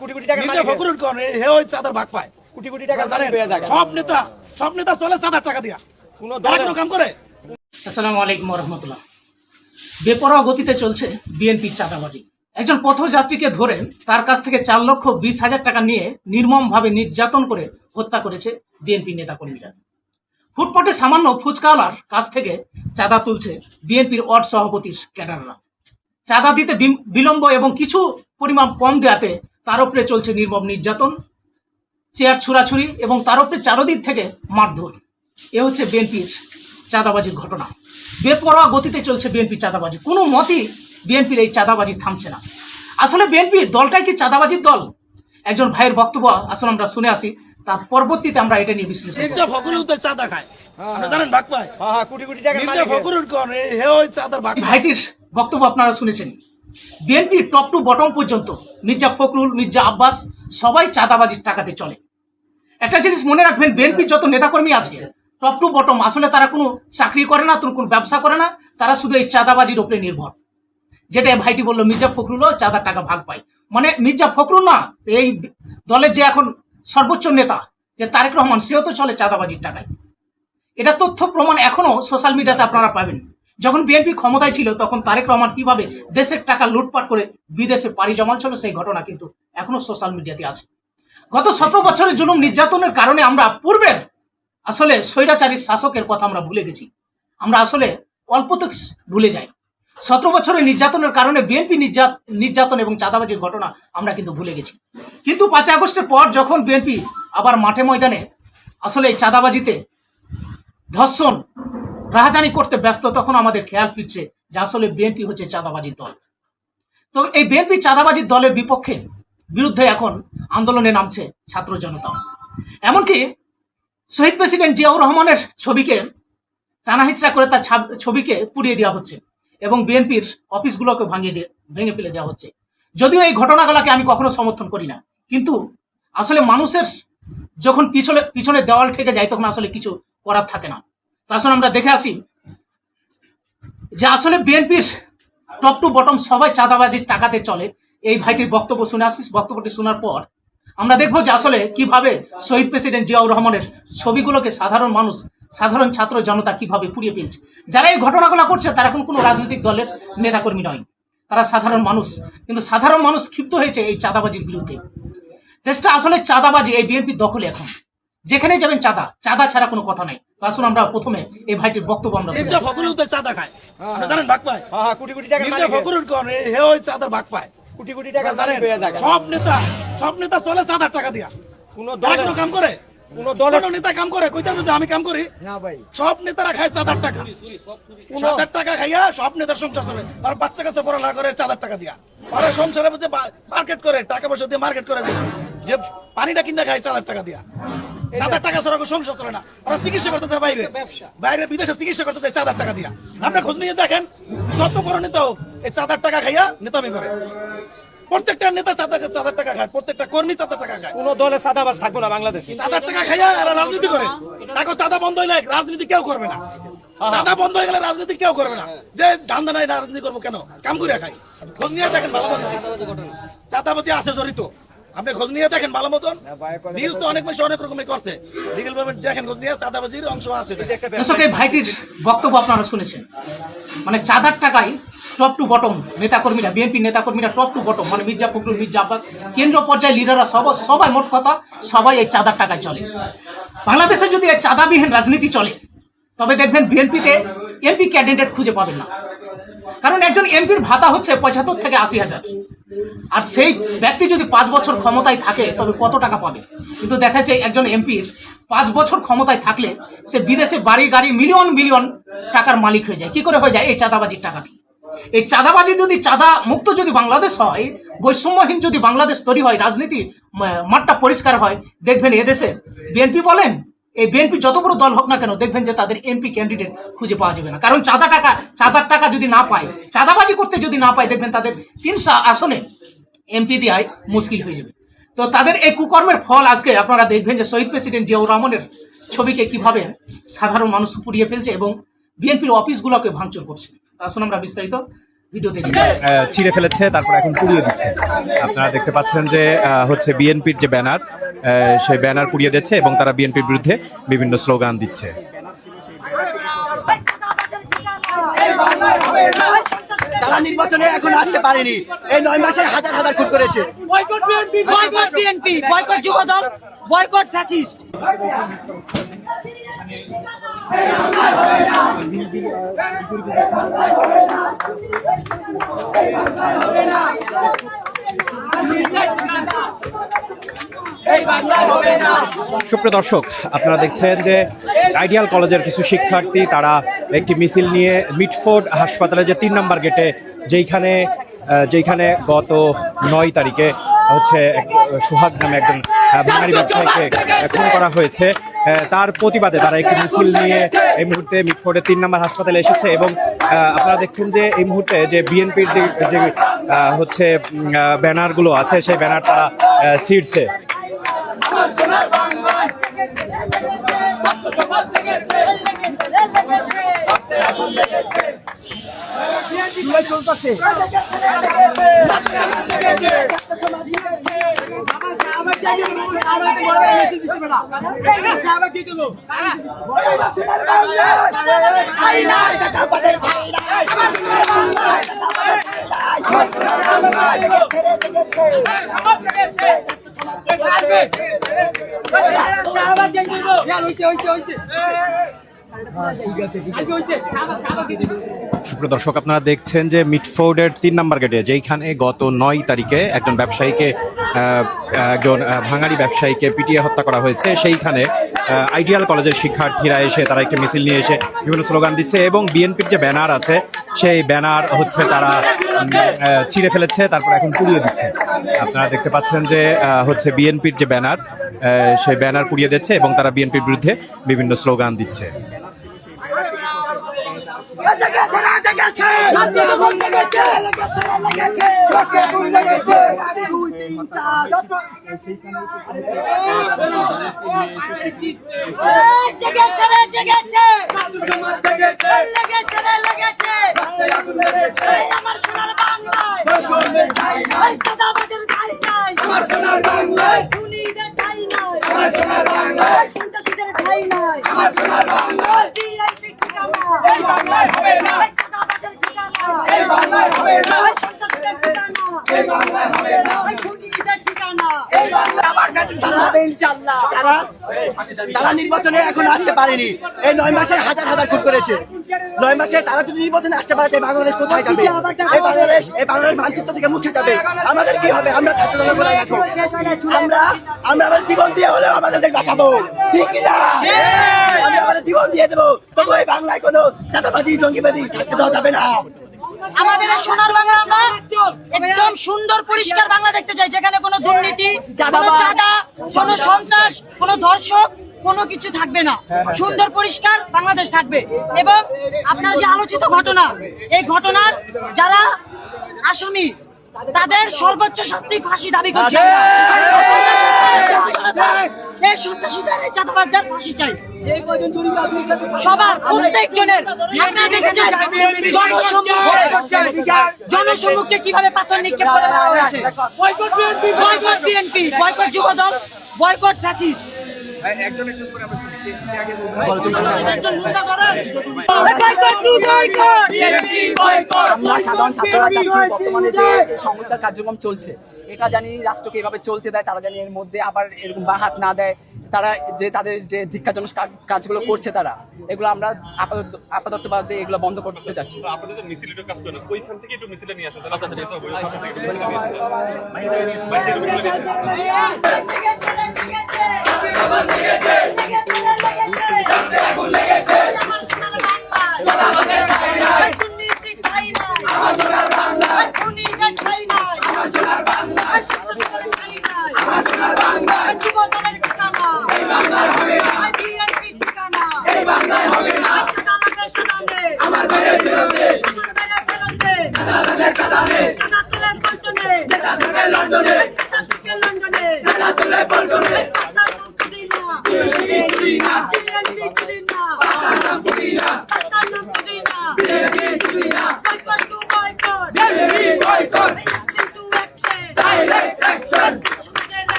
কোটি কোটি টাকা নিজে ফকরুল কোন হে ওই চাঁদার ভাগ পায়। কোটি কোটি টাকা জানেন সব নেতা সব নেতা চলে চাঁদার টাকা দিয়া। কোনো দলের কাম করে? আসসালামু আলাইকুম রহমতুল্লাহ বেপরোয়া গতিতে চলছে বিএনপির চাঁদাবাজি। একজন পথযাত্রীকে ধরে তার কাছ থেকে চার লক্ষ বিশ হাজার টাকা নিয়ে নির্মমভাবে নির্যাতন করে হত্যা করেছে বিএনপি নেতাকর্মীরা। ফুটপাতে সামান্য ফুচকাওয়ালার কাছ থেকে চাঁদা তুলছে বিএনপির ওয়ার্ড সভাপতির ক্যাডাররা। চাঁদা দিতে বিলম্ব এবং কিছু পরিমাণ কম দেওয়াতে তার উপরে চলছে নির্মম নির্যাতন চেয়ার ছুড়াছুরি এবং তার উপরে চারদিক থেকে মারধর। এ হচ্ছে বিএনপির চাঁদাবাজির ঘটনা। বেপরোয়া গতিতে চলছে বিএনপি চাঁদাবাজি। কোনো মতেই বিএনপির এই চাঁদাবাজি থামছে না। আসলে বিএনপির দলটাই কি চাঁদাবাজির দল? একজন ভাইয়ের বক্তব্য আসলে আমরা শুনে আসি তার পরবর্তীতে আমরা এটা নিয়ে বিশ্লেষণ হ্যাঁ হ্যাঁ। কোটি কোটি টাকা নিজে ফকরুল কোন হে ওই চাঁদার ভাগ এই পায়। ভাইটির বক্তব্য আপনারা শুনেছেন। বিএনপির টপ টু বটম পর্যন্ত, মির্জা ফখরুল, মির্জা আব্বাস, সবাই চাঁদাবাজির টাকাতে চলে। একটা জিনিস মনে রাখবেন বিএনপির যত নেতাকর্মী আছে টপ টু বটম আসলে তারা কোনো চাকরি করে না, কোনো কোনো ব্যবসা করে না, তারা শুধু এই চাঁদাবাজির উপরে নির্ভর। যেটা ভাইটি বলল, মির্জা ফখরুলও চাঁদার টাকা ভাগ পায়। মানে মির্জা ফখরুল না, এই দলের যে এখন সর্বোচ্চ নেতা, যে তারেক রহমান, সেও তো চলে চাঁদাবাজির টাকায়। এটা তথ্য প্রমাণ এখনও সোশ্যাল মিডিয়াতে আপনারা পাবেন। যখন বিএনপি ক্ষমতায় ছিল, তখন তারেক রহমান কীভাবে দেশের টাকা লুটপাট করে বিদেশে পাড়ি জমাচ্ছিল সেই ঘটনা কিন্তু এখনও সোশ্যাল মিডিয়াতে আছে। গত সতেরো বছরের জুলুম নির্যাতনের কারণে আমরা পূর্বের আসলে স্বৈরাচারী শাসকের কথা আমরা ভুলে গেছি। আমরা আসলে অল্প তো ভুলে যাই। সতেরো বছরের নির্যাতনের কারণে বিএনপি নির্যাতন এবং চাঁদাবাজির ঘটনা আমরা কিন্তু ভুলে গেছি। কিন্তু পাঁচই আগস্টের পর যখন বিএনপি আবার মাঠে ময়দানে আসলে এই চাঁদাবাজিতে ধর্ষণ রাহাজানি করতে ব্যস্ত, তখন আমাদের খেয়াল ফিরছে যে আসলে বিএনপি হচ্ছে চাঁদাবাজির দল। তো এই বিএনপি চাঁদাবাজির দলের বিপক্ষে বিরুদ্ধে এখন আন্দোলনে নামছে ছাত্র জনতা। এমনকি শহীদ প্রেসিডেন্ট জিয়াউর রহমানের ছবিকে টানাহিচড়া করে তার ছবিকে পুড়িয়ে দেওয়া হচ্ছে এবং বিএনপির অফিসগুলোকে ভাঙিয়ে দিয়ে ভেঙে ফেলে দেওয়া হচ্ছে। যদিও এই ঘটনাগুলোকে আমি কখনো সমর্থন করি না, কিন্তু আসলে মানুষের যখন পিছনে পিছনে দেওয়াল ঠেকে যায়, তখন আসলে কিছু করার থাকে না। তাছাড়া আমরা দেখে আসি যে আসলে বিএনপির টপ টু বটম সবাই চাঁদাবাজির টাকাতে চলে। এই ভাইটির বক্তব্য শুনে আসিস? বক্তব্যটি শোনার পর আমরা দেখব যে আসলে কীভাবে শহীদ প্রেসিডেন্ট জিয়াউর রহমানের ছবিগুলোকে সাধারণ মানুষ, সাধারণ ছাত্র জনতা কীভাবে পুড়িয়ে ফেলছে। যারা এই ঘটনাগুলো করছে, তারা এখন কোনো রাজনৈতিক দলের নেতাকর্মী নয়। তারা সাধারণ মানুষ। কিন্তু সাধারণ মানুষ ক্ষিপ্ত হয়েছে এই চাঁদাবাজির বিরুদ্ধে। দেশটা আসলে চাঁদাবাজি, এই বিএনপির দখলে এখন। যেখানে যাবেন চাঁদা। চাঁদা ছাড়া কোনো কথা নাই। তো আসুন আমরা প্রথমে এই ভাইটির বক্তব্য আমরা শুনে। নিজে তো চাঁদা খায়। আপনি জানেন ভাগ পায়? হ্যাঁ হ্যাঁ কোটি কোটি টাকা নিজে ফকরুল কোন হে ওই চাঁদার ভাগ পায়। কোটি কোটি টাকা জানেন সব নেতা সব নেতা চলে চাঁদার টাকা দিয়া। কোনো তারা কোনো কাম করে? কোনো দলের কোন নেতা কাম করে? কইতে যে আমি কাম করি। না ভাই। সব নেতারা খায় চাঁদার টাকা। চাঁদার টাকা খাইয়া সব নেতার সংসার চলে। আর বাচ্চা কাছে পড়ালেখা করে চাঁদার টাকা দিয়া। আর সংসারের মধ্যে মার্কেট করে টাকা পয়সা দিয়ে মার্কেট করে যে- যে পানিটা কিনা খায় চাঁদার টাকা দিয়া। চাঁদার টাকা ছাড়া সংসার চলে না। ওরা চিকিৎসা করতে যায় বাইরে। বাইরে বিদেশে চিকিৎসা করতে যায় চাঁদার টাকা দিয়া। আপনি খোঁজ নিয়ে দেখেন যত বড় নেতা হোক এই চাঁদার টাকা খাইয়া নেতামি করে। প্রত্যেকটা নেতা চাঁদা চাঁদার টাকা খায় প্রত্যেকটা কর্মী চাঁদার টাকা খায়। কোনো থাকব না বাংলাদেশে। চাঁদার টাকা খাইয়া এরা রাজনীতি করে। তাকে চাঁদা বন্ধ হইলে রাজনীতি কেউ করবে না। চাঁদা বন্ধ হয়ে গেলে রাজনীতি কেউ করবে না। যে ধান্দা নাই রাজনীতি করব কেন? কাম করে খাই। খোঁজ নিয়ে দেখেন ভালো চাঁদাবাজি আছে জড়িত। আপনি খোঁজ নিয়ে দেখেন ভালো মতন। নিউজ তো অনেক মানুষ অনেক রকমের করছে। লিগেল ভাবে দেখেন খোঁজ নিয়ে চাঁদাবাজির অংশ আছে। দর্শক এই ভাইটির বক্তব্য আপনারা শুনেছেন। মানে চাঁদার টাকায় টপ টু বটম নেতাকর্মীরা বিএনপি নেতাকর্মীরা টপ টু বটম মানে মির্জা ফখরুল মির্জা আব্বাস কেন্দ্র পর্যায়ে লিডাররা সব সবাই মোট কথা সবাই এই চাঁদার টাকায় চলে। বাংলাদেশে যদি এই চাঁদাবিহীন রাজনীতি চলে তবে দেখবেন বিএনপিতে এমপি ক্যান্ডিডেট খুঁজে পাবেন না। কারণ একজন এমপির ভাতা হচ্ছে পঁচাত্তর থেকে আশি হাজার। আর সেই ব্যক্তি যদি পাঁচ বছর ক্ষমতায় থাকে, তবে কত টাকা পাবে? কিন্তু দেখা যায় একজন এমপির পাঁচ বছর ক্ষমতায় থাকলে সে বিদেশে বাড়ি, গাড়ি মিলিয়ন মিলিয়ন টাকার মালিক হয়ে যায়। কি করে হয়ে যায়? এই চাঁদাবাজির টাকাতে এই চাঁদাবাজি যদি, চাঁদা মুক্ত যদি বাংলাদেশ হয়, বৈষম্যহীন যদি বাংলাদেশ তৈরি হয়, রাজনীতি মাঠটা পরিষ্কার হয়, দেখবেন এদেশে বিএনপি বলেন এই বিএনপি যত বড় দল হোক না কেন, দেখবেন যে তাদের এমপি ক্যান্ডিডেট খুঁজে পাওয়া যাবে না। কারণ চাঁদা টাকা, চাঁদার টাকা যদি না পায়, চাঁদাবাজি করতে যদি না পায়, দেখবেন তাদের তিনশো আসনে এমপি দেওয়াই মুশকিল হয়ে যাবে। তো তাদের এই কুকর্মের ফল আজকে আপনারা দেখবেন যে শহীদ প্রেসিডেন্ট জিয়াউর রহমানের ছবিকে কীভাবে সাধারণ মানুষ পুড়িয়ে ফেলছে এবং বিএনপির অফিসগুলোকে ভাঙচুর করছে। তা আসুন আমরা বিস্তারিত ছিঁড়ে ফেলেছে, তারপর এখন পুড়িয়ে দিচ্ছে। আপনারা দেখতে পাচ্ছেন যে হচ্ছে বিএনপির যে ব্যানার সেই ব্যানার পুড়িয়ে দিচ্ছে এবং তারা বিএনপির বিরুদ্ধে বিভিন্ন স্লোগান দিচ্ছে। তারা নির্বাচনে এখন আসতে পারেনি। এই নয় মাসে হাজার হাজার খুন করেছে। Boycott BNP boycott BNP boycott Jubo Dal boycott fascist. সুপ্রিয় দর্শক, আপনারা দেখছেন যে আইডিয়াল কলেজের কিছু শিক্ষার্থী, তারা একটি মিছিল নিয়ে মিটফোর্ড হাসপাতালে যে তিন নম্বর গেটে, যেইখানে যেইখানে গত নয় তারিখে হচ্ছে সোহাগ নামে একজন বাঙালি ব্যবসায়ীকে খুন করা হয়েছে। তার প্রতিবাদে তারা একটি মিছিল নিয়ে এই মুহূর্তে মিটফোর্ডের তিন নম্বর হাসপাতালে এসেছে এবং আপনারা দেখছেন যে এই মুহূর্তে যে বিএনপির যে যে হচ্ছে ব্যানারগুলো আছে সেই ব্যানার তারা ছিঁড়ছে। সুপ্রিয় দর্শক, আপনারা দেখছেন যে মিটফোর্ডের তিন নম্বর গেটে, যেইখানে গত নয় তারিখে একজন ব্যবসায়ীকে একজন ভাঙাড়ি ব্যবসায়ীকে পিটিয়ে হত্যা করা হয়েছে। সেইখানে আইডিয়াল কলেজের শিক্ষার্থীরা এসে তারা একটি মিছিল নিয়ে এসে বিভিন্ন স্লোগান দিচ্ছে এবং বিএনপির যে ব্যানার আছে, সেই ব্যানার হচ্ছে তারা ছিঁড়ে ফেলেছে, তারপর এখন পুড়িয়ে দিচ্ছে। আপনারা দেখতে পাচ্ছেন যে হচ্ছে বিএনপির যে ব্যানার সেই ব্যানার পুড়িয়ে দিচ্ছে এবং তারা বিএনপির বিরুদ্ধে বিভিন্ন স্লোগান দিচ্ছে। লেগেছে আমার সোনার বাংলায়। খুনিদের ঠাই নাই। আমার সোনার বাংলায়। সন্ত্রাসীদের ঠাই নাই। আমার সোনার বাংলায়। বিএনপি ঠিকানা। এই বাংলায় হবে না। চাঁদাবাজের ঠিকানা। এই বাংলায় হবে না। সন্ত্রাসীদের ঠিকানা। এই বাংলায় হবে না। এই খুনিদের ঠিকানা। এই তারা নির্বাচনে এখন আসতে পারেনি। এই নয় মাসে হাজার হাজার খুন করেছে। নয় মাসে তারা যদি নির্বাচনে আসতে পারে বাংলাদেশ কোথায় যাবে? এই বাংলাদেশ এই বাংলাদেশ মানচিত্র থেকে মুছে যাবে। আমাদের কি হবে? আমরা ছাত্র দলের আমরা আমরা আমাদের জীবন দিয়ে হলেও আমাদের বাঁচাবো। ঠিক না আমরা আমাদের জীবন দিয়ে দেবো। তবু এই বাংলায় কোনো চাঁদাবাজি জঙ্গিবাদী থাকতে দেওয়া যাবে না। আমাদের সোনার বাংলা আমরা একদম সুন্দর পরিষ্কার বাংলা দেখতে চাই যেখানে কোনো দুর্নীতি কোনো চাঁদা কোনো সন্ত্রাস কোনো ধর্ষক কোনো কিছু থাকবে না। সুন্দর পরিষ্কার বাংলাদেশ থাকবে। এবং আপনার যে আলোচিত ঘটনা এই ঘটনার যারা আসামি তাদের সর্বোচ্চ শাস্তি ফাঁসি দাবি করছে। সবার প্রত্যেকজনের আপনারা দেখেছেন জনসম্মুখে জনসম্মুখে কীভাবে পাথর নিক্ষেপ করে হয়েছে। Boycott BNP boycott Jubo Dal boycott fascist. আমরা সাধারণ ছাত্ররা বর্তমানে যে সংস্কার কার্যক্রম চলছে এটা জানি রাষ্ট্রকে এভাবে চলতে দেয় তারা জানি এর মধ্যে আবার এরকম বা হাত না দেয় তারা যে তাদের যে ধিক্ষাজনক কাজগুলো করছে তারা এগুলো আমরা আপাতত আপাততভাবে এগুলো বন্ধ করতে চাচ্ছি নিয়ে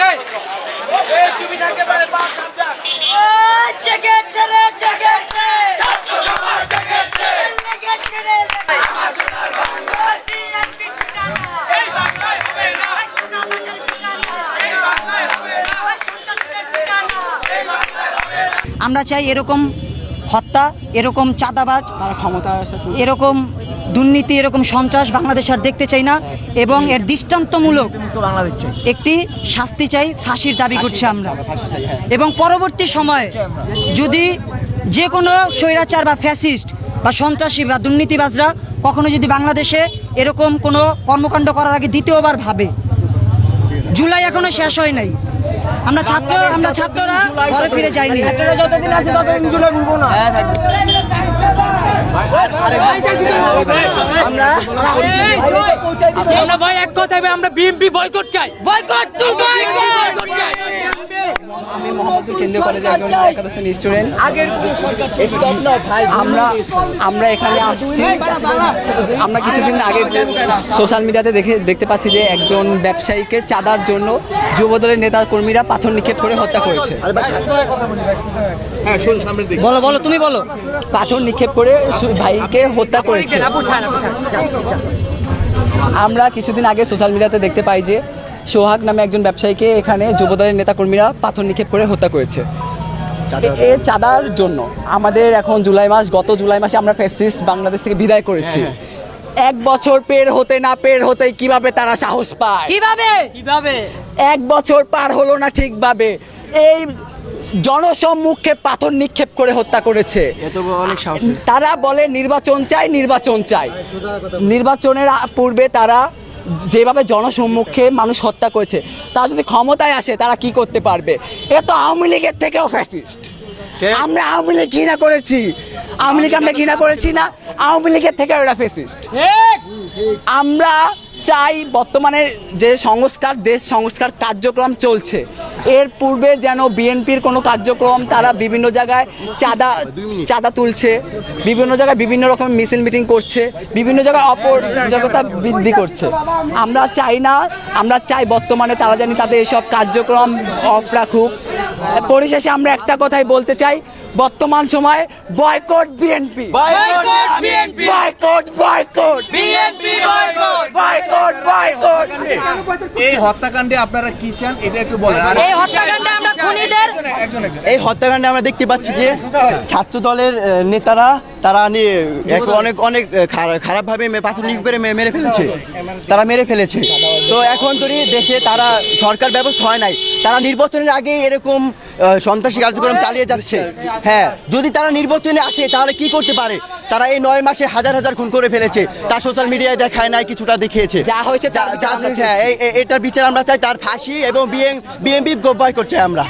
ওই আমরা চাই এরকম হত্যা এরকম চাঁদাবাজ ক্ষমতা এরকম দুর্নীতি এরকম সন্ত্রাস বাংলাদেশ আর দেখতে চাই না এবং এর দৃষ্টান্তমূলক একটি শাস্তি চাই ফাঁসির দাবি করছি আমরা। এবং পরবর্তী সময়ে যদি যে কোনো স্বৈরাচার বা ফ্যাসিস্ট বা সন্ত্রাসী বা দুর্নীতিবাজরা কখনো যদি বাংলাদেশে এরকম কোনো কর্মকাণ্ড করার আগে দ্বিতীয়বার ভাবে জুলাই এখনও শেষ হয় নাই। আমরা ছাত্র আমরা ছাত্ররা ঘরে ফিরে যাইনি। যতদিন আছে ততদিন জুলাই ভুলবো না। আমরা আমরা ভাই এক কথা আমরা বিএমপি বয়কট চাই। Boycott to boycott. কেন্দ্রীয় কলেজের একজন একাদশ স্টুডেন্ট আগের আমরা আমরা এখানে আসছি। আমরা কিছুদিন আগে সোশ্যাল মিডিয়াতে দেখে দেখতে পাচ্ছি যে একজন ব্যবসায়ীকে চাঁদার জন্য যুবদলের নেতা কর্মীরা পাথর নিক্ষেপ করে হত্যা করেছে। বলো বলো তুমি বলো। পাথর নিক্ষেপ করে ভাইকে হত্যা করেছে। আমরা কিছুদিন আগে সোশ্যাল মিডিয়াতে দেখতে পাই যে সোহাগ নামে একজন ব্যবসায়ীকে এখানে যুবদলের নেতাকর্মীরা পাথর নিক্ষেপ করে হত্যা করেছে। এ- এ চাঁদার জন্য আমাদের এখন জুলাই মাস গত জুলাই মাসে আমরা ফ্যাসিস্ট বাংলাদেশ থেকে বিদায় করেছি। এক বছর পের হতে না পের হতে কীভাবে তারা সাহস পায়? কীভাবে? কীভাবে? এক বছর পার হলো না ঠিকভাবে। এই জনসম্মুখে পাথর নিক্ষেপ করে হত্যা করেছে। তারা বলে নির্বাচন চাই নির্বাচন চাই। নির্বাচনের পূর্বে তারা যেভাবে জনসম্মুখে মানুষ হত্যা করেছে তারা যদি ক্ষমতায় আসে তারা কি করতে পারবে? এ তো আওয়ামী লীগের থেকেও ফ্যাসিস্ট আমরা আওয়ামী লীগ ঘৃণা করেছি। আওয়ামী লীগ আমরা ঘৃণা করেছি না আওয়ামী লীগের থেকে ওরা ফ্যাসিস্ট আমরা চাই বর্তমানে যে সংস্কার, দেশ সংস্কার কার্যক্রম চলছে। এর পূর্বে যেন বিএনপির কোনো কার্যক্রম, তারা বিভিন্ন জায়গায় চাঁদা চাঁদা তুলছে, বিভিন্ন জায়গায় বিভিন্ন রকম মিছিল মিটিং করছে, বিভিন্ন জায়গায় অপরাজকতা বৃদ্ধি করছে। আমরা চাই না, আমরা চাই বর্তমানে তারা জানি তাদের এসব কার্যক্রম অফ রাখুক। পরিশেষে আমরা একটা কথাই বলতে চাই বর্তমান সময়ে boycott BNP boycott BNP boycott boycott BNP boycott boycott boycott এই হত্যাকাণ্ডে আপনারা কি চান এটা একটু বলেন। এই হত্যাকাণ্ডে আমরা খুনিদের এই হত্যাকাণ্ডে আমরা দেখতে পাচ্ছি যে ছাত্র দলের নেতারা তারা অনেক অনেক খারাপভাবে মে- পাথর নিক্ষেপ করে মেরে ফেলেছে। তারা মেরে ফেলেছে। তো এখন তরি দেশে তারা সরকার ব্যবস্থা হয় নাই। তারা নির্বাচনের আগে এরকম সন্ত্রাসী কার্যক্রম চালিয়ে যাচ্ছে। হ্যাঁ যদি তারা নির্বাচনে আসে তাহলে কি করতে পারে? তারা এই নয় মাসে হাজার হাজার খুন করে ফেলেছে। তা সোশ্যাল মিডিয়ায় দেখায় নাই কিছুটা দেখিয়েছে। যা হয়েছে হ্যাঁ, এটার বিচার আমরা চাই তার ফাঁসি এবং বিএনপি বয় করছে আমরা।